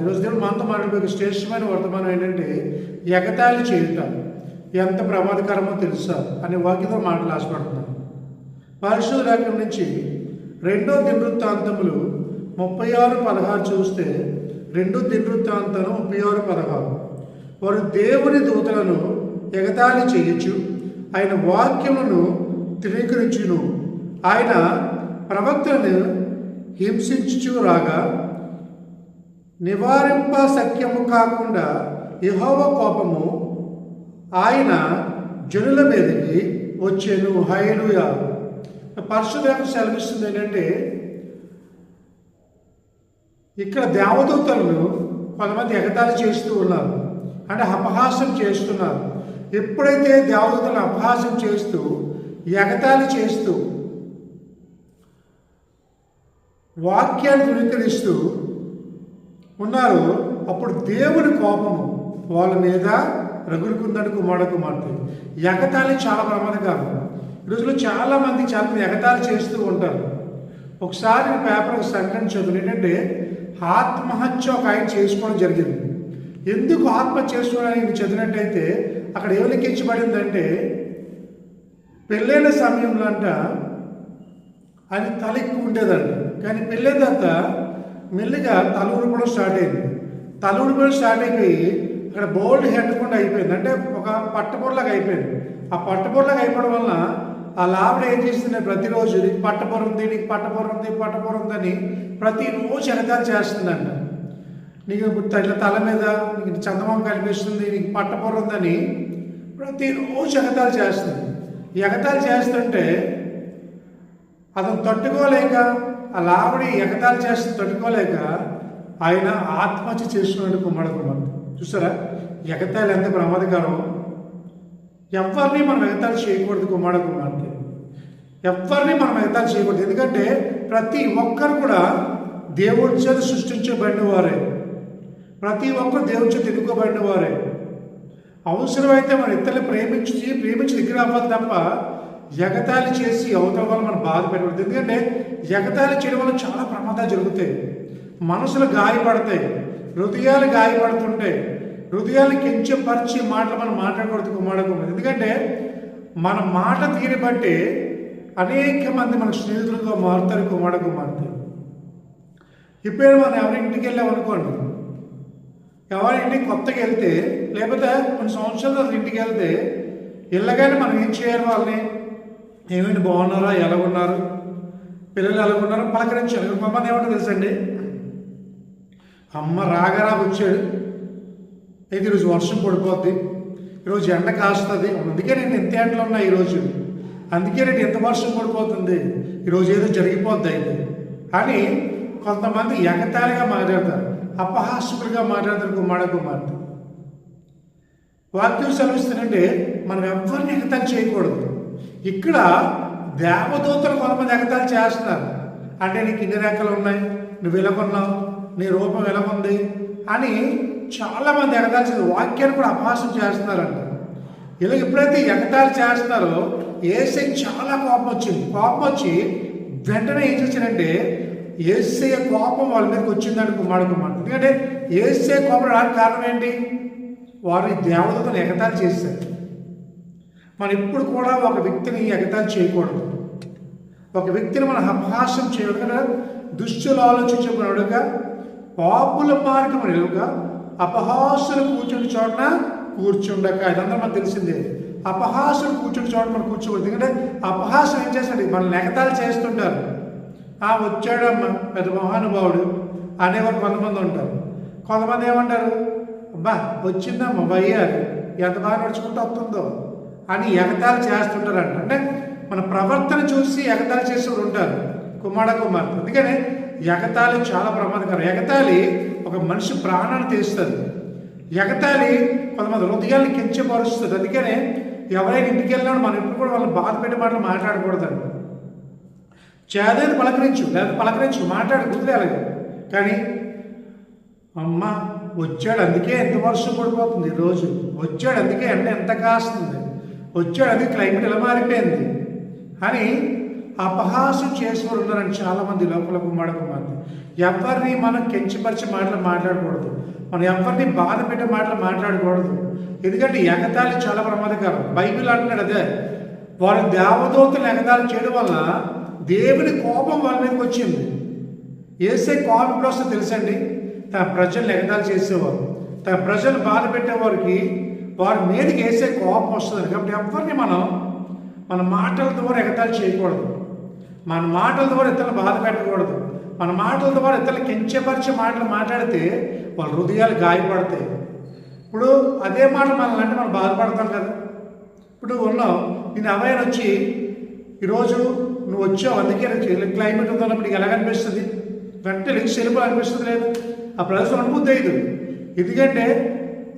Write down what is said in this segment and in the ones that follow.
ఆశపడుతుంది ఈరోజు దేవుడు మనతో మాట్లాడే శ్రేష్టమైన వర్తమానం ఏంటంటే ఎగతాళి చేయటం ఎంత ప్రమాదకరమో తెలుసా అనే వాక్యంతో మాటలు ఆశపడుతున్నాను పరిశుద్ధ నుంచి రెండో దినవృత్తాంతములు ముప్పై ఆరు పదహారు చూస్తే రెండో దినవృత్తాంతం ముప్పై ఆరు పదహారు. వారు దేవుని దూతలను ఎగతాళి చేయొచ్చు ఆయన వాక్యమును ధృవీకరించును ఆయన ప్రవక్తలను హింసించుచు రాగా నివారింప సఖ్యము కాకుండా యహోవ కోపము ఆయన జనుల మీదకి వచ్చేను. హైలుయా పరిశుద్ధ సెలవిస్తుంది ఏంటంటే ఇక్కడ దేవదూతలను కొంతమంది ఎగతాళి చేస్తూ ఉన్నారు. అంటే అపహాసం చేస్తున్నారు. ఎప్పుడైతే దేవదూతలను అపహాసం చేస్తూ ఎగతాళి చేస్తూ వాక్యాన్ని ధృవీకరిస్తూ ఉన్నారు. అప్పుడు దేవుని కోపము వాళ్ళ మీద రగులుకుందని కుమారుడు కుమార్తె ఎగతాళి చాలా ప్రమాదకరం ఈ రోజుల్లో చాలా చాలా ఎగతాళి చేస్తూ ఉంటారు. ఒకసారి పేపర్ ఒక సంఘటన చదువు ఏంటంటే ఆత్మహత్య ఒక ఆయన చేసుకోవడం జరిగింది. ఎందుకు ఆత్మహత్య చేసుకోవడానికి చదివినట్టయితే అక్కడ ఏం లెక్కించబడిందంటే పెళ్ళైన సమయంలో అంట అది తల ఎక్కువ ఉండేదంట. కానీ పెళ్ళైన తర్వాత మెల్లిగా తల ఊడిపోవడం స్టార్ట్ అయింది. తల ఊడిపోవడం స్టార్ట్ అయిపోయి అక్కడ బోల్డ్ హెడ్ కూడా అయిపోయింది. అంటే ఒక పట్టపొరలాగా అయిపోయింది. ఆ పట్టపొరలాగా అయిపోవడం వలన ఆ లావిడ ఏం చేస్తుంది ప్రతిరోజు నీకు పట్టపొర ఉంది నీకు పట్టపొర ఉంది పట్టపొర ఉందని ప్రతిరోజు ఎనకాలు చేస్తుందంట. నీకు ఇట్లా తల మీద నీకు చందమం కనిపిస్తుంది నీకు పట్టపొర ఉందని ప్రతిరోజు ఎగతాలు చేస్తుంది. ఎగతాలు చేస్తుంటే అతను తట్టుకోలేక ఆ లావిడి ఎగతాలు చేసి తట్టుకోలేక ఆయన ఆత్మహత్య చేసుకున్నాడు కుమారుడు కుమార్తె. చూసారా? ఎగతాలు ఎంత ప్రమాదకరం. ఎవరిని మనం ఎగతాలు చేయకూడదు కుమారుడు కుమార్తె. ఎవరిని మనం ఎగతాలు చేయకూడదు. ఎందుకంటే ప్రతి ఒక్కరు కూడా దేవుడి చేత సృష్టించబడిన వారే. ప్రతి ఒక్కరు దేవుడి చేత ఎన్నుకోబడిన వారే. అవసరమైతే మన ఇతరులు ప్రేమించి ప్రేమించి దగ్గర అవ్వాలి తప్ప ఎగతాళి చేసి అవతల వల్ల మనం బాధ పెట్టకూడదు. ఎందుకంటే ఎగతాళి చేయడం వల్ల చాలా ప్రమాదాలు జరుగుతాయి. మనసులు గాయపడతాయి. హృదయాలు గాయపడుతుంటాయి హృదయాలు కించపరిచి మాటలు మనం మాట్లాడకూడదు కుమారకూడదు ఎందుకంటే మన మాట తీరు బట్టి అనేక మంది మన స్నేహితులుగా మారుతారు కుమార కుమార్తె ఇప్పుడు మనం ఎవరి ఇంటికి వెళ్ళామనుకోండి అనుకోండి. ఇంటికి కొత్తగా వెళ్తే లేకపోతే కొన్ని సంవత్సరాల ఇంటికి వెళ్తే వెళ్ళగానే మనం ఏం చేయాలి వాళ్ళని? ఏమైనా బాగున్నారా? ఎలా ఉన్నారు పిల్లలు ఎలా ఉన్నారు పలకరించాలి కొంతమంది ఏమంటే తెలుసండి? అమ్మ రాగరా వచ్చాడు. అయితే ఈరోజు వర్షం పడిపోద్ది. ఈరోజు ఎండ కాస్తుంది. అందుకే నేను ఎంత ఎండలు ఉన్నా ఈరోజు. అందుకే నేను ఎంత వర్షం పడిపోతుంది. ఈరోజు ఏదో జరిగిపోద్ది అయితే. అని కొంతమంది ఎగతాళిగా మాట్లాడతారు. అపహాస్యులుగా మాట్లాడతారు కుమార కుమార్తె. వాక్యం సెలవిస్తుందంటే మనం ఎవరిని ఎగతాళి చేయకూడదు. ఇక్కడ దేవదూతలు కొంతమంది ఎగతాలు చేస్తున్నారు. అంటే నీకు ఇన్ని రెక్కలు ఉన్నాయి నువ్వు ఎలాగొన్నావు నీ రూపం ఎలాగుంది అని చాలామంది ఎగతాల్సింది వాక్యాన్ని కూడా అపహాసం చేస్తున్నారంట. ఇలా ఎప్పుడైతే ఎగతాలు చేస్తున్నారో ఏసై చాలా కోపం వచ్చింది. కోపం వచ్చి వెంటనే ఏం చేశారంటే ఏసే కోపం వాళ్ళ మీదకి వచ్చిందని కుమారుడు కుమారుడు ఎందుకంటే ఏసే కోపం రావడానికి కారణం ఏంటి? వారిని దేవదూతలు దేవతను చేశారు. మనం ఇప్పుడు కూడా ఒక వ్యక్తిని ఎగతాలు చేయకూడదు. ఒక వ్యక్తిని మనం అపహాస్యం చేయకుండా దుష్టులు ఆలోచించకూడదుగా పాపుల మార్గం నిలువుగా అపహాసులు కూర్చుని చోటన కూర్చుండక. ఇదంతా మనకు తెలిసిందే. అపహాసులు కూర్చుని చోట మనం కూర్చోకూడదు. ఎందుకంటే అపహాసం ఏం చేస్తాడు మనల్ని ఎగతాలు చేస్తుంటారు. ఆ వచ్చాడమ్మ పెద్ద మహానుభావుడు అనేవారు కొంతమంది ఉంటారు. కొంతమంది ఏమంటారు? అబ్బా వచ్చిందమ్మా వయ్యారు. ఎంత బాగా నడుచుకుంటూ వస్తుందో. అని ఎగతాళి చేస్తుంటారంట. అంటే మన ప్రవర్తన చూసి ఎగతాళి చేసేవారు ఉంటారు. కుమార కుమార్తె. అందుకనే ఎగతాళి చాలా ప్రమాదకరం. ఎగతాళి ఒక మనిషి ప్రాణాన్ని తీస్తుంది. ఎగతాళి కొంతమంది హృదయాన్ని కించపరుస్తుంది. అందుకనే ఎవరైనా ఇంటికి వెళ్ళినా మనం ఎప్పుడు కూడా వాళ్ళని బాధ పెట్టి మాటలు మాట్లాడకూడదండి చేదేది పలకరించు లేదా పలకరించు మాట్లాడు గుర్తులేదు కానీ అమ్మ వచ్చాడు అందుకే ఎంత వర్షం పడిపోతుంది రోజు. వచ్చాడు అందుకే ఎండ ఎంత కాస్తుంది. వచ్చాడు అది క్లైమేట్ ఎలా మారిపోయింది? అని అపహాసం చేసుకుని ఉన్నారని చాలామంది లోపల గుమ్మడకు మంది ఎవరిని మనం కించపరిచే మాటలు మాట్లాడకూడదు. మనం ఎవరిని బాధ పెట్టే మాటలు మాట్లాడకూడదు. ఎందుకంటే ఎగతాళి చాలా ప్రమాదకరం. బైబిల్ అంటున్నాడు అదే వారి దేవదూతలు ఎగతాళి చేయడం వల్ల దేవుని కోపం వాళ్ళ మీదకి వచ్చింది. ఏసే కోపం ఎప్పుడు తెలుసండి తన ప్రజలు ఎగతాళి చేసేవారు. తన ప్రజలు బాధ పెట్టేవారికి వారి మీదకి వేసే కోపం వస్తుంది. కాబట్టి ఎవరిని మనం మన మాటల ద్వారా ఎగతాళి చేయకూడదు. మన మాటల ద్వారా ఇతరులు బాధ పెట్టకూడదు. మన మాటల ద్వారా ఇతరులు కించపరిచే మాటలు మాట్లాడితే వాళ్ళ హృదయాలు గాయపడతాయి. ఇప్పుడు అదే మాట మనల్ని అంటే మనం బాధపడతాం కదా. ఇప్పుడు ఉన్నాం నేను అవైన వచ్చి ఈరోజు నువ్వు వచ్చావు అందుకే క్లైమేట్ ఉందన్నప్పుడు నీకు ఎలాగ అనిపిస్తుంది? వెంటనే లేచి చెరుపు అనిపిస్తుంది లేదు? ఆ ప్రదేశం అనుభూతి అయ్యదు. ఎందుకంటే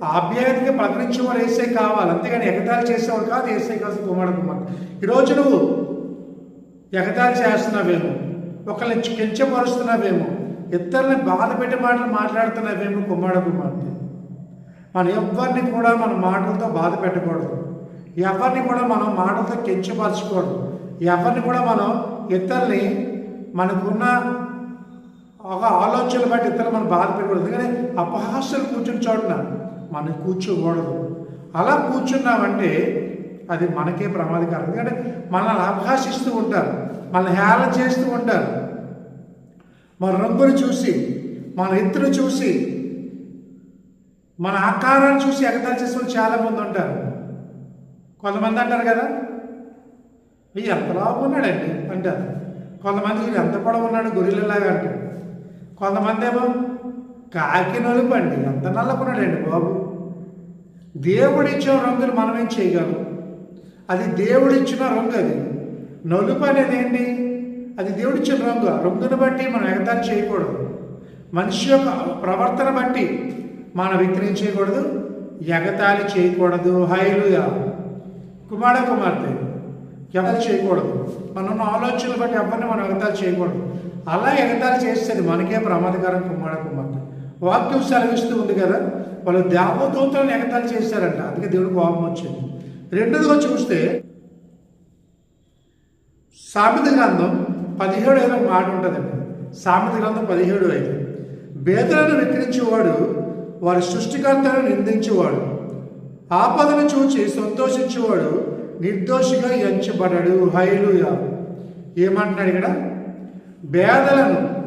ఆప్యాయతగా ప్రకటించేవారు వేసే కావాలి. అంతేగాని ఎగతాళి చేసేవాడు కాదు వేసే కాదు కుమార కుమార్ ఈరోజు నువ్వు ఎగతాళి చేస్తున్నావేమో ఒకళ్ళని కించపరుస్తున్నావేమో ఇద్దరిని బాధ పెట్టి మాటలు మాట్లాడుతున్నావేమో కుమార కుమార్తె. మన ఎవరిని కూడా మన మాటలతో బాధ పెట్టకూడదు. ఎవరిని కూడా మనం మాటలతో కించపరచకూడదు ఎవరిని కూడా మనం ఇతరుల్ని మనకున్న ఒక ఆలోచనలు బట్టి ఇతరులు మనం బాధ పెట్టకూడదు. ఎందుకంటే అపహాస్యలు కూర్చుని చోటున మనం కూర్చోకూడదు. అలా కూర్చున్నామంటే అది మనకే ప్రమాదకరం. ఎందుకంటే మనల్ని అభాషిస్తూ ఉంటారు. మనల్ని హేళన చేస్తూ ఉంటారు. మన రంగును చూసి మన ఎత్తును చూసి మన ఆకారాన్ని చూసి ఎగతాలు చేసే వాళ్ళు ఉంటారు. కొంతమంది అంటారు కదా ఈ ఎంత లావు ఉన్నాడండి? అంటారు. కొంతమంది ఎంత పొడవు ఉన్నాడు గొర్రెలలాగా అంటారు. కొంతమంది ఏమో కాకి నలుపు అండి ఎంత నల్లకున్నాడండి బాబు? దేవుడిచ్చిన రంగులు మనం ఏం చేయగలం? అది దేవుడిచ్చిన రంగు అది. నలుపు అనేది ఏంటి? అది దేవుడిచ్చిన రంగు. ఆ బట్టి మనం ఎగతాళి చేయకూడదు. మనిషి యొక్క ప్రవర్తన బట్టి మనం వ్యక్తిని చేయకూడదు? ఎగతాళి చేయకూడదు. హైలుగా కుమార కుమార్తె. ఎవరు చేయకూడదు. మనం ఆలోచనలు బట్టి ఎవరిని మనం ఎగతాళి చేయకూడదు. అలా ఎగతాళి చేస్తే మనకే ప్రమాదకరం కుమార కుమార్తె. వాక్యం సెలవిస్తూ ఉంది కదా వాళ్ళు దేవదూతలను ఎగతాలు చేశారంట. అందుకే దేవుడు కోపం వచ్చింది. రెండోదిగా చూస్తే సామెత గ్రంథం పదిహేడు ఐదు మాట ఉంటుందండి. సామెత గ్రంథం పదిహేడు ఐదు. బేదలను విక్రించేవాడు వారి సృష్టికర్తను నిందించేవాడు. ఆపదను చూచి సంతోషించేవాడు నిర్దోషిగా ఎంచబడడు. హైలుయా ఏమంటున్నాడు ఇక్కడ? బేదలను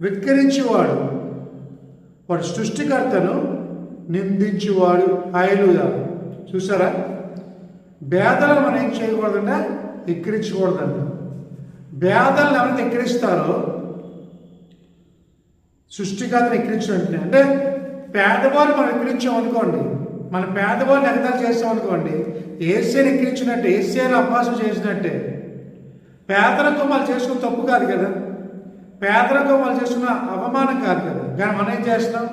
విక్రించేవాడు వాడు సృష్టికర్తను నిందించేవాడు. హైలుయా చూసారా బేదలను మనం ఏం చేయకూడదంటే ఎక్కిరించకూడదంట. బేదలను ఎవరైతే ఎక్కిరిస్తారో సృష్టికర్తను ఎక్కిరించినట్టు అంటే పేదవాళ్ళు మనం ఎక్కిరించామనుకోండి మన పేదవాళ్ళని ఎగతాలు చేసాం ఏసీని ఎక్కిరించినట్టే ఏసీని అభ్యాసం చేసినట్టే పేదలకు మళ్ళీ చేసుకుని తప్పు కాదు కదా. పేదరికం వాళ్ళు చేస్తున్న అవమానం కాదు కదా. కానీ మనం ఏం చేస్తున్నాం?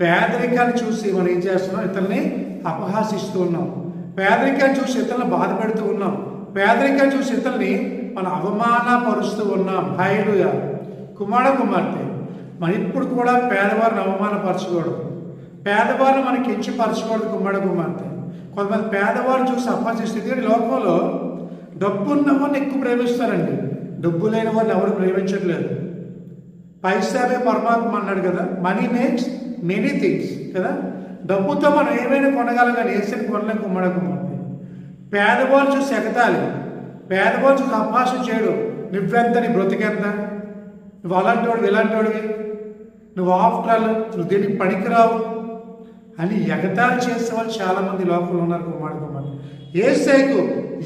పేదరికాన్ని చూసి మనం ఏం చేస్తున్నాం? ఇతరుల్ని అపహాసిస్తూ ఉన్నాం. పేదరికాన్ని చూసి ఇతరులను బాధ పెడుతూ ఉన్నాం. పేదరికాన్ని చూసి ఇతరుల్ని మనం అవమానపరుస్తూ ఉన్నాం. హైలుగా కుమార కుమార్తె మన ఇప్పుడు కూడా పేదవారిని అవమానపరచకూడదు. పేదవారిని మనకి కించపరచకూడదు కుమార కుమార్తె. కొంతమంది పేదవారు చూసి అపహసిస్తుంది కానీ లోకంలో డబ్బు ఉన్నవారిని ఎక్కువ ప్రేమిస్తారండి. డబ్బు లేని వారిని ఎవరు ప్రేమించట్లేదు. పైసామే పరమాత్మ అన్నాడు కదా. మనీ మేక్స్ మెనీ థింగ్స్ కదా. డబ్బుతో మనం ఏమైనా కొనగలం కానీ ఏసని కొనలేం కుమ్మడ కుమార్తె పేదవాళ్ళు చూసి ఎగతాలి. పేదవాళ్ళు చూసి చేయడు. నువ్వెంత నీ బ్రతికెంత? నువ్వు అలాంటి వాడు ఇలాంటి వాడివి నువ్వు ఆఫ్టర్ నువ్వు దీనికి పనికిరావు? అని ఎగతాళి చేసే వాళ్ళు చాలామంది లోపల ఉన్నారు కుమార్ కుమార్ ఏ సైకు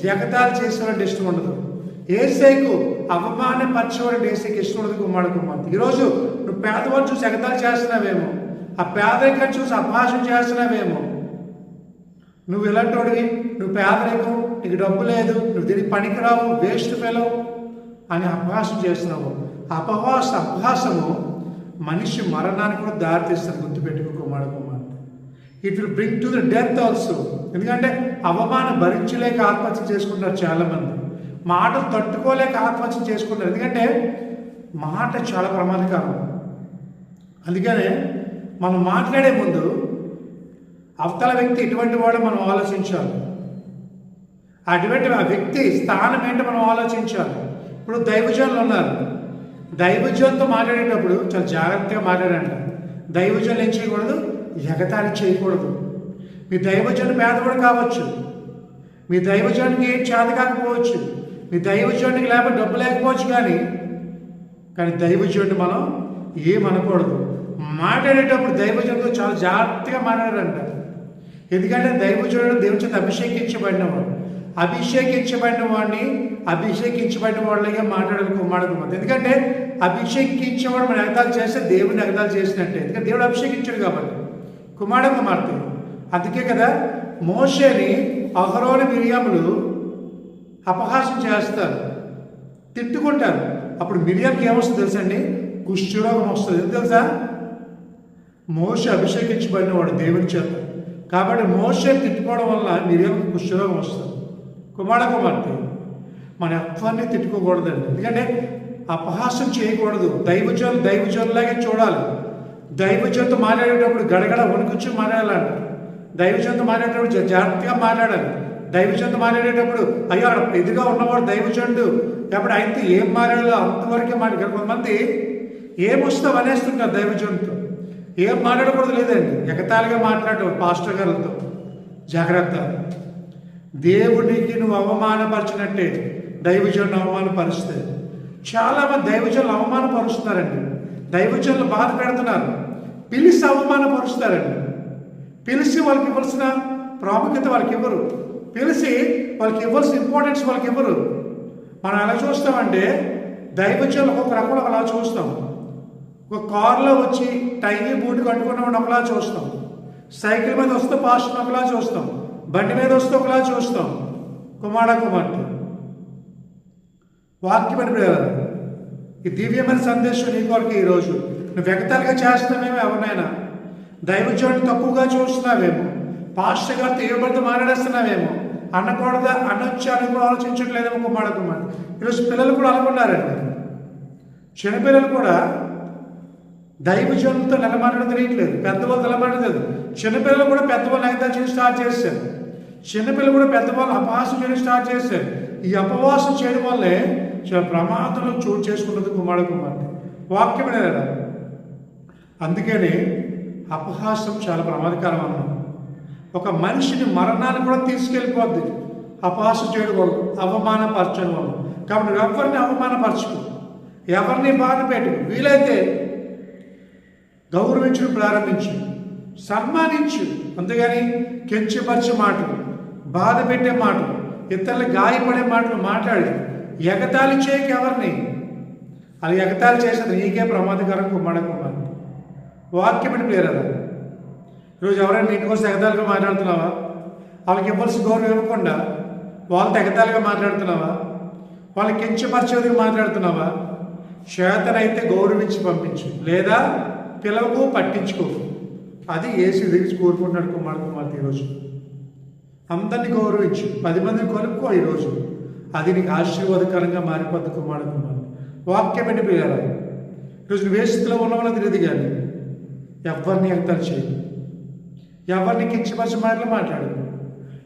ఎగతాలు చేసేవాళ్ళు ఇష్టం ఉండదు. ఏ సైకు అవమానపరిచేవాడు ఏసైకి ఇష్టం కుమార్తె. ఈరోజు నువ్వు పేదవాడు చూసి ఎగతాలు చేస్తున్నావేమో? ఆ పేదరికం చూసి అభాషణ చేస్తున్నావేమో? నువ్వు ఇలాంటి వాడివి నువ్వు పేదరికం నీకు డబ్బు లేదు నువ్వు దీనికి పనికిరావు వేస్ట్ ఫెలో అని అపహాసం చేస్తున్నావు. అపహాస అపహాసము మనిషి మరణానికి కూడా దారితీస్తుంది గుర్తుపెట్టుకో కుమార కుమార్తె. It will bring to the death also ఎందుకంటే అవమానం భరించలేక ఆత్మహత్య చేసుకుంటారు చాలామంది. మాటలు తట్టుకోలేక ఆత్మహత్య చేసుకుంటారు. ఎందుకంటే మాట చాలా ప్రమాదకరం. అందుకనే మనం మాట్లాడే ముందు అవతల వ్యక్తి ఎటువంటి వాడో మనం ఆలోచించాలి. అటువంటి ఆ వ్యక్తి స్థానం ఏంటో మనం ఆలోచించాలి. ఇప్పుడు దైవజనులు ఉన్నారు. దైవజనంతో మాట్లాడేటప్పుడు చాలా జాగ్రత్తగా మాట్లాడంట దైవజనులు ఏం చేయకూడదు? ఎగతాళి చేయకూడదు. మీ దైవజను పేదవాడు కావచ్చు. మీ దైవజనుకి ఏం చేత కాకపోవచ్చు. మీ దైవజనుడికి లేకపోతే డబ్బు లేకపోవచ్చు కానీ కానీ దైవజనుడు మనం ఏమనకూడదు. మాట్లాడేటప్పుడు దైవజనుడితో చాలా జాగ్రత్తగా మాట్లాడారంట. ఎందుకంటే దైవజనుడు దేవుని చేత అభిషేకించబడినవాడు. అభిషేకించబడిన వాడిని అభిషేకించబడిన వాళ్ళగా మాట్లాడాలి కుమారుడు ఎందుకంటే అభిషేకించేవాడు మన ఎగతాలు చేస్తే దేవుడిని ఎగతాలు చేసినట్టే. ఎందుకంటే దేవుడు అభిషేకించాడు కాబట్టి. కుమారుడు కుమార్తె. అందుకే కదా మోషేని అహరోని మిరియాములు అపహాసం చేస్తారు. తిట్టుకుంటారు. అప్పుడు మిరియాకి ఏమొస్తుంది తెలుసండి? కుష్ఠరోగం వస్తుంది. ఎందుకు తెలుసా? మోష అభిషేకించబడిన వాడు దేవుని చేత. కాబట్టి మోషే తిట్టుకోవడం వల్ల మిరియాకి కుష్ఠరోగం వస్తుంది. కుమార కుమార్తె. మన అత్వాన్ని తిట్టుకోకూడదండి. ఎందుకంటే అపహాసం చేయకూడదు. దైవజనులు దైవజనులాగే చూడాలి. దైవజంతో మాట్లాడేటప్పుడు గడగడ వణుకొచ్చి మాట్లాడాలంట. దైవజంతో మాట్లాడేటప్పుడు జాగ్రత్తగా మాట్లాడాలి. దైవచండు మాట్లాడేటప్పుడు అయ్యో అక్కడ ఎదురుగా ఉన్నవాడు దైవజనుడు కాబట్టి అయితే ఏం మాట్లాడాలో అంతవరకే మాట్లాడారు కొంతమంది ఏమొస్తావు అనేస్తుంటారు దైవచండుతో ఏం మాట్లాడకూడదు లేదండి. ఎగతాళిగా మాట్లాడటం పాస్టర్ గారితో. జాగ్రత్త. దేవుడికి నువ్వు అవమానపరిచినట్టే దైవజనుడు అవమానపరుస్తే. చాలామంది దైవజనులు అవమానపరుస్తున్నారండి. దైవజనులు బాధ పెడుతున్నారు. పిలిచి అవమానపరుస్తారండి. పిలిచి వాళ్ళకి ఇవ్వాల్సిన ప్రాముఖ్యత వాళ్ళకి ఇవ్వరు. పిలిచి వాళ్ళకి ఇవ్వాల్సిన ఇంపార్టెన్స్ వాళ్ళకి ఇవ్వరు. మనం ఎలా చూస్తామంటే దైవజనులు ఒక్కొక్క రకంలో అలా చూస్తాం. ఒక కారులో వచ్చి టైనీ బూట్ కట్టుకున్నవాడు ఒకలా చూస్తాం. సైకిల్ మీద వస్తే పాస్టర్ ఒకలా చూస్తాం. బండి మీద వస్తే ఒకలా చూస్తాం. కుమార కుమార్తె. వాక్యమైన ఈ దివ్యమైన సందేశం నీ కొరకు ఈరోజు. నువ్వు వ్యక్తాలుగా చేస్తున్నావేమో ఎవరినైనా. దైవజనుడు తక్కువగా చూస్తున్నావేమో. పాస్టర్ గారితో ఇవ్వబడితో మాట్లాడేస్తున్నావేమో. అనకూడదు అనొచ్చు అని కూడా ఆలోచించట్లేదు కుమార కుమార్తె ఈరోజు పిల్లలు కూడా అనుకున్నారండి. చిన్నపిల్లలు కూడా దైవజనులతో నిలబడడం తెలియట్లేదు. పెద్దవాళ్ళు నిలబడలేదు చిన్నపిల్లలు కూడా పెద్దవాళ్ళు అయితే చేయడం స్టార్ట్ చేశారు. చిన్నపిల్లలు కూడా పెద్దవాళ్ళు అపహాసం చేయడం స్టార్ట్ చేశారు. ఈ అపవాసం చేయడం వల్లే చాలా ప్రమాదంలో చోటు చేసుకున్నది కుమార కుమార్తె వాక్యం అందుకని అపహాసం చాలా ప్రమాదకరం అన్నాం ఒక మనిషిని మరణాన్ని కూడా తీసుకెళ్ళిపోద్ది. అపహాసం చేయడం వల్ల అవమానపరచడం వల్ల కాబట్టి నువ్వు ఎవరిని అవమానపరచుకో? ఎవరిని బాధ పెట్టు వీలైతే గౌరవించడం ప్రారంభించు. సన్మానించు. అందుకని కెంచపరిచే మాటలు బాధ పెట్టే మాటలు ఇతరులు గాయపడే మాటలు మాట్లాడి ఎగతాళి చేయక ఎవరిని. అది ఎగతాళి చేసేది నీకే ప్రమాదకరం కుమ్మడ కుమార్ వాక్యం పేరు రోజు ఈరోజు ఎవరైనా నీటి ఇంటికి వస్తే ఎగతాళిగా మాట్లాడుతున్నావా? వాళ్ళకి ఇవ్వాల్సిన గౌరవం ఇవ్వకుండా వాళ్ళతో ఎగతాళిగా మాట్లాడుతున్నావా? వాళ్ళకి కించపరిచేదిగా మాట్లాడుతున్నావా? చేతనైతే గౌరవించి పంపించు. లేదా పిలవకు పట్టించుకో. అది ఏసీ దిగి కోరుకుంటున్నాడు కుమార్ కుమార్తె ఈరోజు. అందరిని గౌరవించు. పది మందిని కొనుక్కో ఈరోజు. అది నీకు ఆశీర్వాదకరంగా మారిపోద్ది కుమార్ కుమార్ వాక్యం పెట్టి పిల్లరా ఈరోజు నువ్వు ఏ స్థితిలో తెలియదు కానీ ఎవరిని ఎగతాలు చేయదు ఎవరిని కించపరిచి మాటలు మాట్లాడు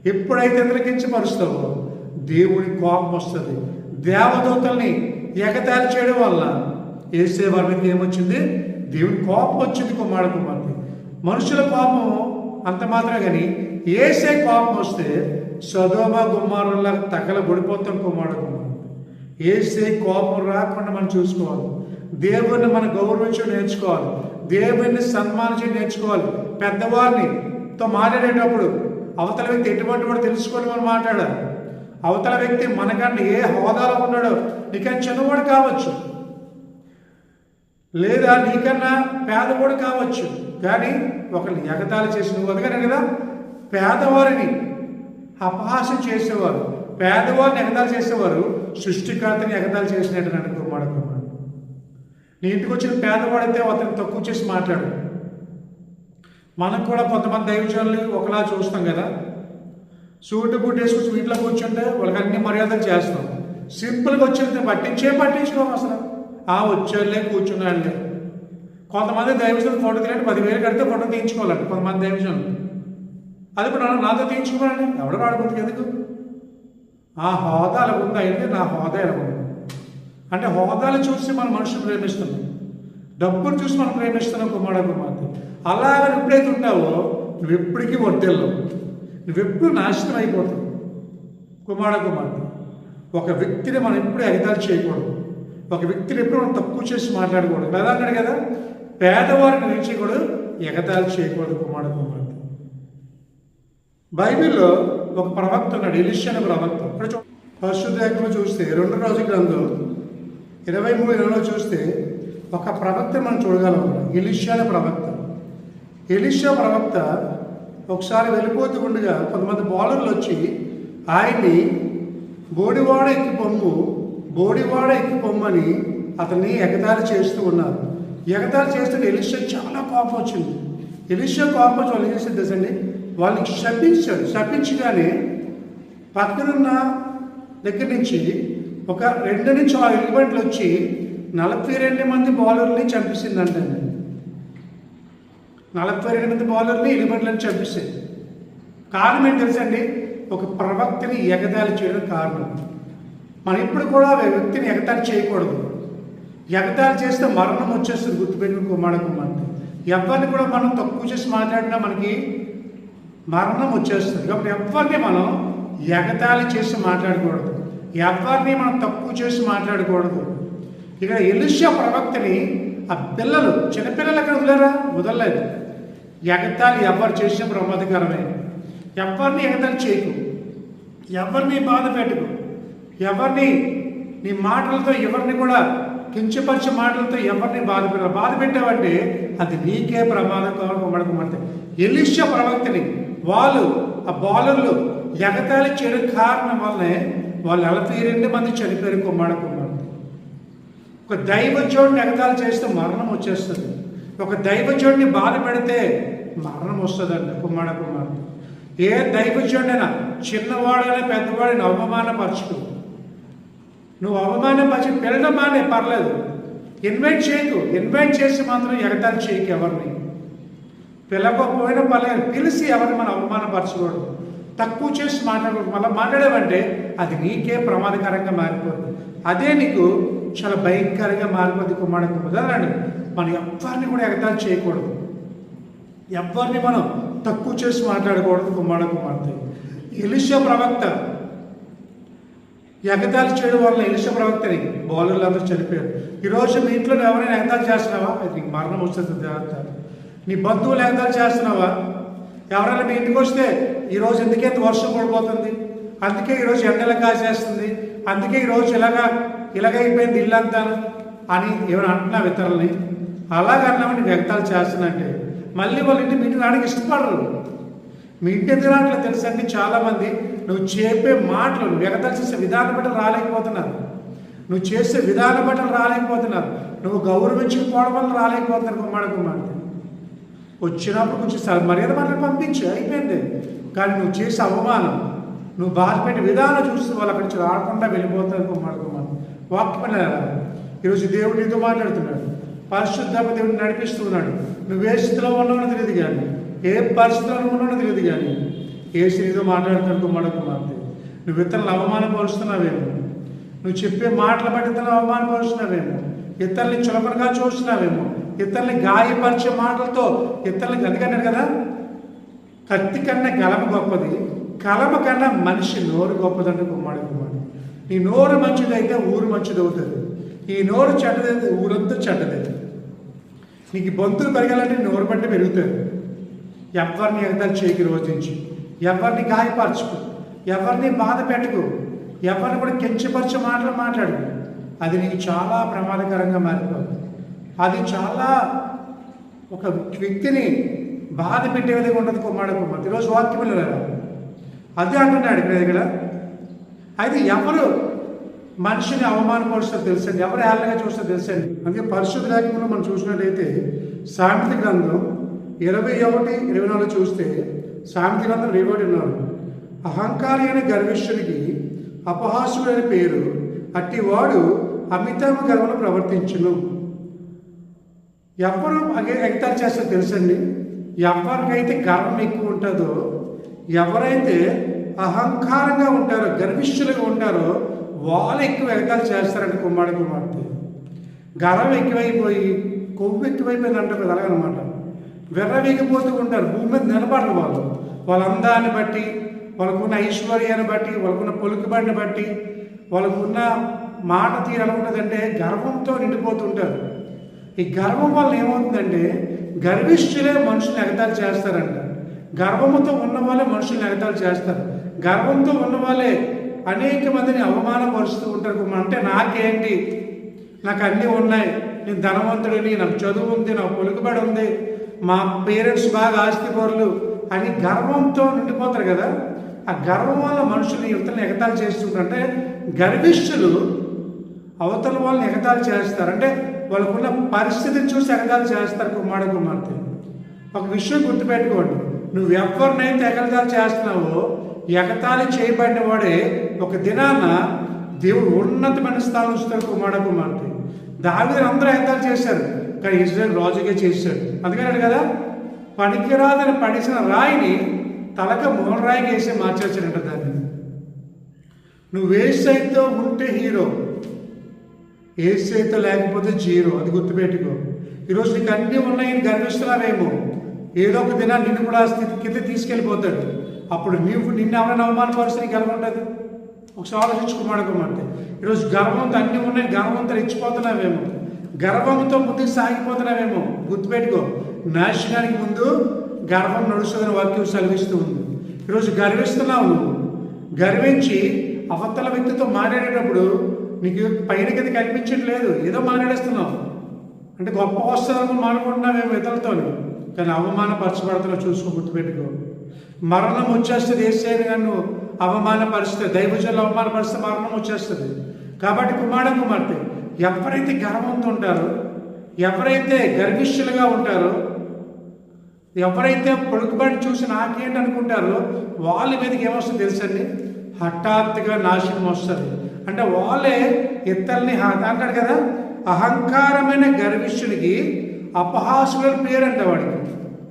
ఎప్పుడైతే ఇతరులు కించపరుస్తావో దేవుని కోపం వస్తుంది. దేవదూతల్ని ఎగతాళి చేయడం వల్ల ఏసే వారి మీద ఏమొచ్చింది? దేవుని కోపం వచ్చింది కుమారుడు కుమార్తె. మనుషుల కోపం అంత మాత్రమే కానీ ఏసే కోపం వస్తే సదోమ గుమ్మారుల్లా తగల పడిపోతాం కుమారుడు ఏసే కోపం రాకుండా మనం చూసుకోవాలి. దేవుణ్ణి మనం గౌరవించి నేర్చుకోవాలి. దేవుణ్ణి సన్మానించి నేర్చుకోవాలి. పెద్దవారిని తో మాట్లాడేటప్పుడు అవతల వ్యక్తి ఎటువంటి వాడు తెలుసుకొని మనం మాట్లాడాలి అవతల వ్యక్తి మనకన్నా ఏ హోదాలో ఉన్నాడో నీకన్నా చిన్నవాడు కావచ్చు. లేదా నీకన్నా పేదవాడు కావచ్చు. కానీ ఒకరిని ఎగతాళి చేసిన అందుకనే కదా? పేదవారిని అపహాసం చేసేవారు. పేదవారిని ఎగతాళి చేసేవారు. సృష్టికర్తని ఎగతాళి చేసినట్టు అనుకో మాడకుమాడు నీ ఇంటికి వచ్చిన పేదవాడైతే అతను తక్కువ చేసి మాట్లాడు. మనకు కూడా కొంతమంది దైవచరులు ఒకలా చూస్తాం కదా. సూటు బూట్ వేసుకుని ఇంట్లో కూర్చుంటే వాళ్ళకి అన్ని మర్యాదలు చేస్తాం. సింపుల్గా వచ్చింది పట్టించే పట్టించుకోము అసలు. ఆ వచ్చేళ్ళే కూర్చున్నాళ్ళే. కొంతమంది దైవజనులు ఫోటో తీయాలంటే పదివేలు కడితే ఫోటో తీయించుకోవాలండి కొంతమంది దైవజనులు. అది ఇప్పుడు నన్ను నాతో తీయించుకోవాలండి ఎవడు వాడుకుంటుంది ఎందుకు? ఆ హోదా అలా ఉంది అయితే నా హోదా ఎలా ఉంది అంటే హోదాలు చూసి మన మనుషులు ప్రేమిస్తున్నాం. డబ్బును చూసి మనం ప్రేమిస్తున్నాం కుమార కుమార్తె. అలాగ ఎప్పుడైతే ఉంటావో నువ్వు ఎప్పటికీ వర్తిల్లవు నువ్వెప్పుడు నాశనం అయిపోతావు. కుమార కుమార్తె ఒక వ్యక్తిని మనం ఎప్పుడు ఎగతాలు చేయకూడదు. ఒక వ్యక్తిని ఎప్పుడు మనం తక్కువ చేసి మాట్లాడకూడదు. కదా అన్నాడు కదా పేదవారిని ఏం చేయకూడదు ఎగతాలు చేయకూడదు కుమార కుమార్తె. బైబిల్లో ఒక ప్రవక్త ఉన్నాడు ఎలిష్ ప్రవక్త. ఇక్కడ చూ పరిశుద్ధ చూస్తే రెండు రోజుల గ్రంథం ఇరవై మూడు ఇరవైలో చూస్తే ఒక ప్రవక్త మనం చూడగలం. ఎలిషియాల అనే ప్రవక్త. ఎలిషియా ప్రవక్త ఒకసారి వెళ్ళిపోతూ ఉండగా కొంతమంది బౌలర్లు వచ్చి ఆయన్ని బోడివాడ ఎక్కి పొమ్ము బోడివాడ ఎక్కి పొమ్మని అతన్ని ఎగతాళి చేస్తూ ఉన్నారు. ఎగతాళి చేస్తుంటే ఎలిషియా చాలా కోపం వచ్చింది. ఎలిషియా కోపం వచ్చి వాళ్ళు ఏం చేసింది తెలుసండి? వాళ్ళకి శపించాడు శపించగానే పక్కనున్న దగ్గర నుంచి ఒక రెండు నుంచి ఆరు ఎలిమెంట్లు వచ్చి నలభై రెండు మంది బౌలర్ని చంపేసిందంటే. నలభై రెండు మంది బౌలర్ని ఎలిమెంట్లను చంపేసింది. కారణం ఏంటి తెలుసండి? ఒక ప్రవక్తని ఎగదాలి చేయడం కారణం. మనం ఇప్పుడు కూడా ఆ వ్యక్తిని ఎగతాళి చేయకూడదు. ఎగతాళి చేస్తే మరణం వచ్చేస్తుంది గుర్తుపెట్టుకుని కుమార కుమార్తె ఎవరిని కూడా మనం తక్కువ చేసి మాట్లాడినా మనకి మరణం వచ్చేస్తుంది. కాబట్టి ఎవరిని మనం ఎగతాళి చేసి మాట్లాడకూడదు. ఎవరిని మనం తక్కువ చేసి మాట్లాడకూడదు. ఇక్కడ ఎలిషా ప్రవక్తని ఆ పిల్లలు చిన్నపిల్లలు ఎక్కడ వదిలేరా? వదలలేదు. ఎగతాళి ఎవరు చేసిన ప్రమాదకరమే ఎవరిని ఎగతాళి చేయకు. ఎవరిని బాధ పెట్టకు. ఎవరిని నీ మాటలతో ఎవరిని కూడా కించపరిచే మాటలతో ఎవరిని బాధ పెట్ట బాధ పెట్టావంటే అది నీకే ప్రమాదకరం పడకమంటే ఎలిష్య ప్రవక్తని వాళ్ళు ఆ బౌలర్లు ఎగతాళి చేయడం కారణం వల్లనే వాళ్ళు నలభై రెండు మంది చనిపోయారు కుమ్మాడ ఒక దైవజోడిని ఎగతాలు చేస్తే మరణం వచ్చేస్తుంది. ఒక దైవజోడిని బాధ పెడితే మరణం వస్తుందండి కుమ్మాడ కుమార్తె ఏ దైవజోడైనా చిన్నవాడైనా పెద్దవాడిని అవమానపరచుకో. నువ్వు అవమానపరిచి పిల్లడం మానే పర్లేదు. ఇన్వైట్ చేయకు. ఇన్వైట్ చేసి మాత్రం ఎగతాలు చేయకు ఎవరిని. పిలవకపోయినా పర్లేదు. పిలిచి ఎవరిని మనం అవమానపరచకూడదు తక్కువ చేసి మాట్లాడకూడదు. మళ్ళీ మాట్లాడేవంటే అది నీకే ప్రమాదకరంగా మారిపోతుంది అదే నీకు చాలా భయంకరంగా మారిపోద్ది కుమారుడు కుదరండి మనం ఎవరిని కూడా ఎగతాళి చేయకూడదు. ఎవరిని మనం తక్కువ చేసి మాట్లాడకూడదు కుమార కుమార్తె. ఎలిషా ప్రవక్త ఎగతాలు చేయడం వల్ల ఎలిషా ప్రవక్తని బౌలర్లు అందరూ చనిపోయారు. ఈరోజు మీ ఇంట్లో ఎవరైనా ఎగతాలు చేస్తున్నావా? అది నీకు మరణం వస్తుంది జాగ్రత్త నీ బంధువులు ఎగతాలు చేస్తున్నావా? ఎవరైనా మీ ఇంటికి వస్తే ఈరోజు ఎందుకే వర్షం పడిపోతుంది? అందుకే ఈరోజు ఎండలు కాసేస్తుంది. అందుకే ఈరోజు ఇలాగా ఇలాగైపోయింది ఇల్లంతా అని ఏమైనా అంటున్నావు ఇతరులని? అలాగన్నామని వ్యక్తాలు ఎగతాళి చేస్తున్నట్టే. మళ్ళీ వాళ్ళ ఇంటి మీటింగ్ రావడానికి ఇష్టపడరు. మీ ఇంటి ఎదురాట్లో తెలుసండి చాలామంది. నువ్వు చెప్పే మాటలు నువ్వు చేసే విధానం బట్టి రాలేకపోతున్నారు. నువ్వు చేసే విధానం బట్టి రాలేకపోతున్నారు. నువ్వు గౌరవించకపోవడం వల్ల రాలేకపోతున్నారు కుమ్మాడ కుమార్తె. వచ్చినప్పుడు కొంచెం స- మర్యాద మాటలు పంపించు అయిపోయింది. కానీ నువ్వు చేసే అవమానం నువ్వు బాధపెట్టే విధానం చూస్తే వాళ్ళు అక్కడి నుంచి రాకుండా వెళ్ళిపోతారు కుమ్మాడు వాక్యమన్నారా ఈరోజు దేవుడు నీతో మాట్లాడుతున్నాడు. పరిశుద్ధాత్మ దేవుడు నడిపిస్తున్నాడు. నువ్వు ఏ స్థితిలో ఉన్నావో తెలియదు కానీ ఏ పరిస్థితిలో ఉన్నావో తెలియదు కానీ ఏ స్థితితో మాట్లాడుతున్నాడు కుమ్మాడ కుమార్తె. నువ్వు ఇతరులను అవమానపరుస్తున్నావేమో. నువ్వు చెప్పే మాటల బట్టి ఇతరులను అవమానపరుస్తున్నావేమో. ఇతరుల్ని చులకనగా చూస్తున్నావేమో. ఇతరుల్ని గాయపరిచే మాటలతో ఇతరులకి అందుకన్నాడు కదా. కత్తి కన్నా గలమ గొప్పది కలమ కన్నా మనిషి నోరు గొప్పదండి కుమ్మాడు కుమ్మాడు నీ నోరు మంచిదైతే ఊరు మంచిది అవుతుంది. ఈ నోరు చెడ్డదైతే ఊరంతా చెడ్డదే. నీకు బంతులు పెరగాలంటే నోరు బట్టి పెరుగుతుంది. ఎవరిని ఎగదారి చేయకు రోజు నుంచి. ఎవరిని గాయపరచుకు. ఎవరిని బాధ పెట్టుకు. ఎవరిని కూడా కించపరిచే మాటలు మాట్లాడు. అది నీకు చాలా ప్రమాదకరంగా మారిపోతుంది. అది చాలా ఒక వ్యక్తిని బాధ పెట్టే విధంగా ఉంటుంది కుమ్మాడ కుమ్మ ఈరోజు వాక్యం వెళ్ళారు అదే అంటున్నాడు ఇక్కడ. దగ్గర అయితే ఎవరు మనిషిని అవమానపరుస్తారో తెలుసండి. ఎవరు ఏళ్ళగా చూస్తారో తెలుసండి. అందుకే పరిశుద్ధ లేఖంలో మనం చూసినట్లయితే సామెత గ్రంథం ఇరవై ఒకటి ఇరవై నాలుగు చూస్తే సామెత గ్రంథం ఇరవై ఉన్నారు అహంకారి అయిన గర్విష్యుడికి అపహాసుడైన పేరు అట్టి వాడు అమితమ గర్వను ప్రవర్తించును. ఎవరు అగే ఎగతాలు చేస్తారో తెలుసండి. ఎవరికైతే గర్వం ఎక్కువ ఉంటుందో ఎవరైతే అహంకారంగా ఉంటారో గర్విష్ఠులుగా ఉంటారో. వాళ్ళు ఎక్కువ ఎగతాలు చేస్తారండి కుమ్మాడి కుమార్తె. గర్వం ఎక్కువైపోయి కొవ్వు ఎక్కువైపోయింది అంటారు కదా అలాగనమాట. వెర్రవీగిపోతూ ఉంటారు భూమి మీద నిలబడరు వాళ్ళు. వాళ్ళ అందాన్ని బట్టి వాళ్ళకున్న ఐశ్వర్యాన్ని బట్టి వాళ్ళకున్న పొలుకుబడిని బట్టి వాళ్ళకున్న మాట తీరు ఉంటుందంటే గర్వంతో నిండిపోతుంటారు ఈ గర్వం వల్ల ఏమవుతుందంటే గర్విష్ఠులే మనుషులు ఎగతాలు చేస్తారంట. గర్వముతో ఉన్న వాళ్ళే మనుషులు ఎగతాలు చేస్తారు. గర్వంతో ఉన్న వాళ్ళే అనేక మందిని అవమానపరుస్తూ ఉంటారు. అంటే నాకేంటి? నాకు అన్నీ ఉన్నాయి. నేను ధనవంతుడిని నాకు చదువు ఉంది నాకు పొలుకుబడి ఉంది. మా పేరెంట్స్ బాగా ఆస్తిపరులు అని గర్వంతో నిండిపోతారు కదా. ఆ గర్వం వల్ల మనుషులు యువతలను ఎగతాలు చేస్తుంటారంటే గర్విష్ఠులు అవతల వాళ్ళని ఎగతాలు చేస్తారు. అంటే వాళ్ళకున్న పరిస్థితిని చూసి ఎగతాలు చేస్తారు కుమారుడు కుమార్తె. ఒక విషయం గుర్తుపెట్టుకోండి. నువ్వు ఎవరినైతే ఎగతాలు చేస్తున్నావో ఎగతాళి చేయబడిన వాడే ఒక దినాన దేవుడు ఉన్నతమైన స్థానం ఇస్తారు కుమారుడు కుమార్తె. దావిదని అందరూ ఎగతాలు చేశారు కానీ ఇజ్రాయల్ రాజుగా చేశాడు. అందుకన్నాడు కదా పనికిరాదని పడిసిన రాయిని తలక మూలరాయికి వేసి మార్చేసాడంట దాన్ని నువ్వు ఏ సైతో ఉంటే హీరో ఏ సైతో లేకపోతే జీరో అది గుర్తుపెట్టుకో. ఈరోజు నీకు అన్నీ ఉన్నాయని గర్విస్తున్నావేమో ఏదో ఒక దినాన్ని నిన్ను కూడా ఆ స్థితి కింద తీసుకెళ్ళిపోతాడు. అప్పుడు నీవు నిన్ను ఎవరైనా అవమానపరిస్తే నీకు ఎలా ఉంటుంది ఒకసారి ఆలోచించుకోమాడుకోమంటే ఈరోజు గర్వంతో అన్నీ ఉన్నాయి గర్వంతో రెచ్చిపోతున్నావేమో. గర్వంతో ముందుకు సాగిపోతున్నావేమో. గుర్తుపెట్టుకో నాశనానికి ముందు గర్వం నడుస్తుందని వాక్యం సెలవిస్తూ ఉంది. ఈరోజు గర్విస్తున్నావు. గర్వించి అవతల వ్యక్తితో మాట్లాడేటప్పుడు నీకు పైన కింద కనిపించట్లేదు ఏదో మాట్లాడేస్తున్నావు. అంటే గొప్ప వస్తుందని మానుకుంటున్నావేమో ఇతరులతో కానీ అవమానపరచబడుతున్నావు చూసుకో గుర్తుపెట్టుకో. మరణం వచ్చేస్తుంది ఏసైన నన్ను అవమానపరిస్తే దైవజనులు అవమానపరిస్తే మరణం వచ్చేస్తుంది. కాబట్టి కుమార కుమార్తె ఎవరైతే గర్వంతో ఉంటారో ఎవరైతే గర్విష్యులుగా ఉంటారో ఎవరైతే పొడుకుబడి చూసి నాకేంటి అనుకుంటారో వాళ్ళ మీదకి ఏమొస్తుంది తెలుసండి? హఠాత్తుగా నాశనం వస్తుంది. అంటే వాళ్ళే ఇతరుల్ని అంటాడు కదా అహంకారమైన గర్విష్ఠుడికి అపహాసుల పేరు అంట వాడికి.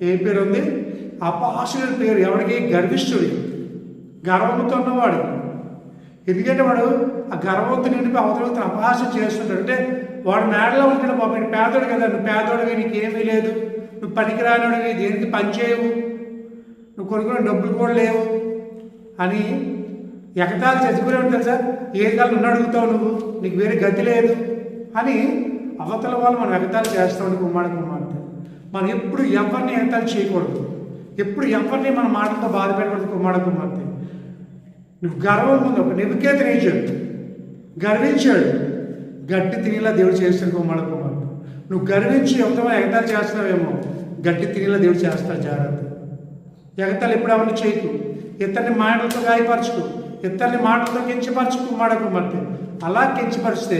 ఏ పేరు ఉంది అపహాసుడి పేరు ఎవడికి? గర్విష్ఠుడి. గర్వంతో ఉన్నవాడు ఎందుకంటే వాడు ఆ గర్వంతో నిండిపోయి అవతలతో అపహాసం చేస్తుంటాడు. అంటే వాడు మేడలో ఉంటాడు మా పేదోడు కదా నువ్వు పేదోడివి నీకేమీ లేదు. నువ్వు పనికిరానివి దేనికి పని చేయవు. నువ్వు కొనుక్కునే డబ్బులు కూడా లేవు అని ఎగతాలు చచ్చిపోయి ఉంటారు సార్ ఏది కాలం నన్ను అడుగుతావు నువ్వు నీకు వేరే గతి లేదు అని అవతల వాళ్ళు మనం ఎగతాలు చేస్తాం కుమ్మాడు కుమార్తె మనం ఎప్పుడు ఎవరిని ఎగతాలు చేయకూడదు. ఎప్పుడు ఎవరిని మన మాటలతో బాధ పెట్టకూడదు కుమ్మాడు కుమార్తె నువ్వు గర్వం ఉంది ఒక నిపుకేత నేర్చాడు గర్వించాడు. గడ్డి తినేలా దేవుడు చేస్తాడు కుమ్మాడు కుమార్తె నువ్వు గర్వించి ఎంతమో ఎగతాలు చేస్తున్నావేమో గడ్డి తినేలా దేవుడు చేస్తాడు జాగ్రత్త. ఎగతాలు ఎప్పుడు ఎవరిని చేయకు. ఇతన్ని మాటలతో గాయపరచుకు. ఇతన్ని మాటలతో కించపరచు కుమ్మాడ కుమార్తె అలా కించపరిస్తే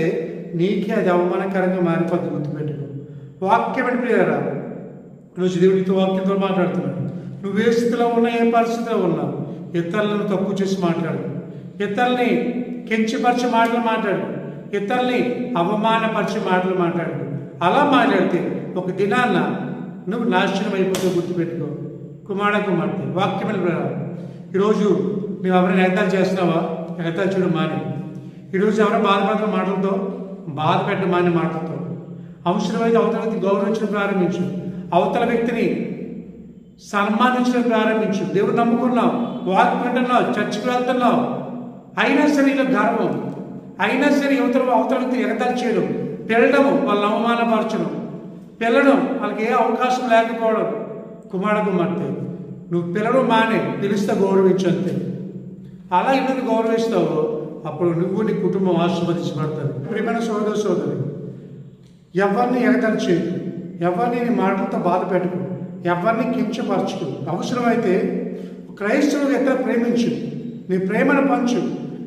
నీకే అది అవమానకరంగా మారిపోద్ది గుర్తుపెట్టుకో. వాక్యం అనిపించారా ఈరోజు దేవుడితో వాక్యంతో మాట్లాడుతున్నాడు. నువ్వు స్థితిలో ఉన్నా ఏ పరిస్థితిలో ఉన్నావు ఇతరులను తక్కువ చేసి మాట్లాడు. ఇతరుల్ని కించపరిచే మాటలు మాట్లాడు. ఇతరుల్ని అవమానపరిచే మాటలు మాట్లాడు. అలా మాట్లాడితే ఒక దినాన్న నువ్వు నాశనం అయిపోతే గుర్తుపెట్టుకో. కుమార కుమార్తె వాక్యమైన ప్రకారం ఈరోజు నువ్వు ఎవరైనా ఎగతాలు చేస్తున్నావా? ఎగతాలు చూడు మాని. ఈరోజు ఎవరైనా బాధపడుతున్న మాటలతో బాధ పెట్ట మాని మాటలతో అవసరమైతే అవతల వ్యక్తి గౌరవించడం ప్రారంభించు. అవతల వ్యక్తిని సన్మానించడం ప్రారంభించు. దేవుడు నమ్ముకున్నావు. వాక్ వింటున్నావు. చర్చికి వెళ్తున్నావు. అయినా సరే ఇలా గర్వం. అయినా సరే యువతలు అవతలతో ఎగతాలు చేయడం. పిల్లడము వాళ్ళని అవమానపరచడం. పిల్లడం వాళ్ళకి ఏ అవకాశం లేకపోవడం. కుమార కుమార్తె నువ్వు పిల్లడం మానే పిలిస్తే గౌరవించంతే అలా ఇవన్నీ గౌరవిస్తావు? అప్పుడు నువ్వు నీ కుటుంబం ఆశీర్వదించబడతారు. ప్రియమైన సోదర సోదరి ఎవరిని ఎగతాలు చేయదు ఎవరిని నీ మాటలతో బాధ పెట్టుకు. ఎవరిని కించపరచుకు అవసరమైతే క్రైస్తవులు ఎక్కడ ప్రేమించు? నీ ప్రేమను పంచు.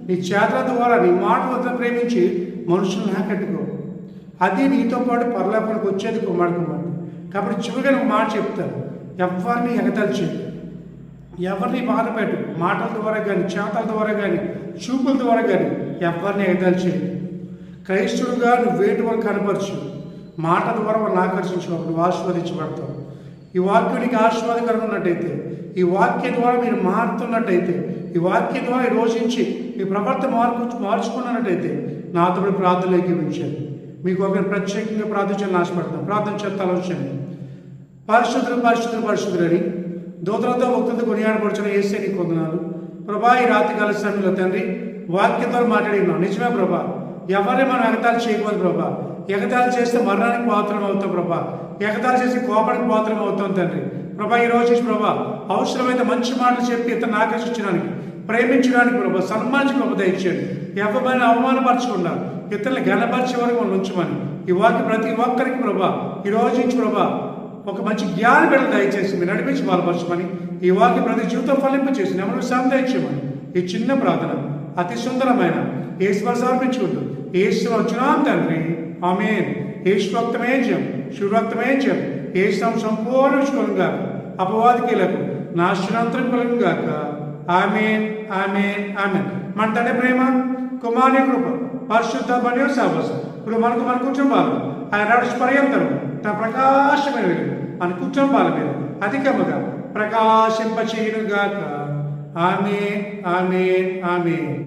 నీ చేతల ద్వారా నీ మాటలతో ప్రేమించి మనుషులను ఆకట్టుకో అది నీతో పాటు పరలోకానికి వచ్చేది కుమార్ కాబట్టి చివరిగా ఒక మాట చెప్తాను. ఎవరిని ఎగతాలు ఎవరిని బాధపెట్టు మాటల ద్వారా కానీ చేతల ద్వారా కానీ చూపుల ద్వారా కానీ ఎవరిని ఎగతాలు చేయు క్రైస్తుడుగా నువ్వు వేటి వరకు కనపరచు. మాట ద్వారా వాళ్ళని ఆకర్షించినప్పుడు నువ్వు ఆశీర్వదించబడతావు. ఈ వాక్యం ఆశీర్వాదకరం ఉన్నట్టయితే ఈ వాక్యం ద్వారా మీరు మారుతున్నట్టయితే ఈ వాక్యం ద్వారా ఈ మీ ప్రవర్తన మార్పు మార్చుకున్నట్టయితే నాతో కూడా ప్రార్థనలు మీకు ఒక ప్రత్యేకంగా ప్రార్థించాలని ఆశపడతాం ప్రార్థన చెప్తాలో వచ్చండి పరిశుద్ధులు పరిశుద్ధులు పరిశుద్ధులని దూతలతో భక్తులతో కొనియాడపడుచున్న ఏసే నీకు వందనాలు. ప్రభా ఈ రాత్రి కాల సమయంలో తండ్రి వాక్యంతో మాట్లాడినాం నిజమే ప్రభా ఎవరిని మనం ఎగతాలు చేయకూడదు ప్రభా. ఎగతాలు చేస్తే మరణానికి పాత్రం అవుతాం ప్రభా. ఎగతాలు చేసి కోపానికి పాత్రం అవుతాం తండ్రి. ప్రభా ఈ రోజు ప్రభా అవసరమైతే మంచి మాటలు చెప్పి ఇతను ఆకర్షించడానికి ప్రేమించడానికి ప్రభా సన్మానించి గొప్ప దయచేయండి. ఎవరిని అవమానపరచకుండా ఇతరులు గణపరిచే వరకు మనం ఉంచమని ఈ వాక్య ప్రతి ఒక్కరికి ప్రభా ఈ రోజు నుంచి ప్రభా ఒక మంచి జ్ఞాన బిడ్డ దయచేసి మీరు నడిపించి బలపరచమని ఈ వాక్య ప్రతి జీవితం ఫలింపు చేసి నెమరు సందేహించమని ఈ చిన్న ప్రార్థన అతి సుందరమైన ఈశ్వర సమర్పించుకుంటూ ఈశ్వర వచ్చినాం తండ్రి. ఆమె ఈశ్వక్తమే జం శివరక్తమే జం ఏసం సంపూర్ణించుకోను గాక అపవాదికీలకు నాశనంతరం కలుగు గాక ఆమెన్ ఆమెన్. ఆమె మన తండ్రి ప్రేమ కుమారి కృప పరిశుద్ధ మరియు సాహసం ఇప్పుడు మనకు మన కుటుంబాలు ఆయన నడుచు పర్యంతరం తన ప్రకాశమైన వెలుగు మన కుటుంబాల మీద అధికముగా ప్రకాశింపచేయునుగాక. ఆమె ఆమె ఆమె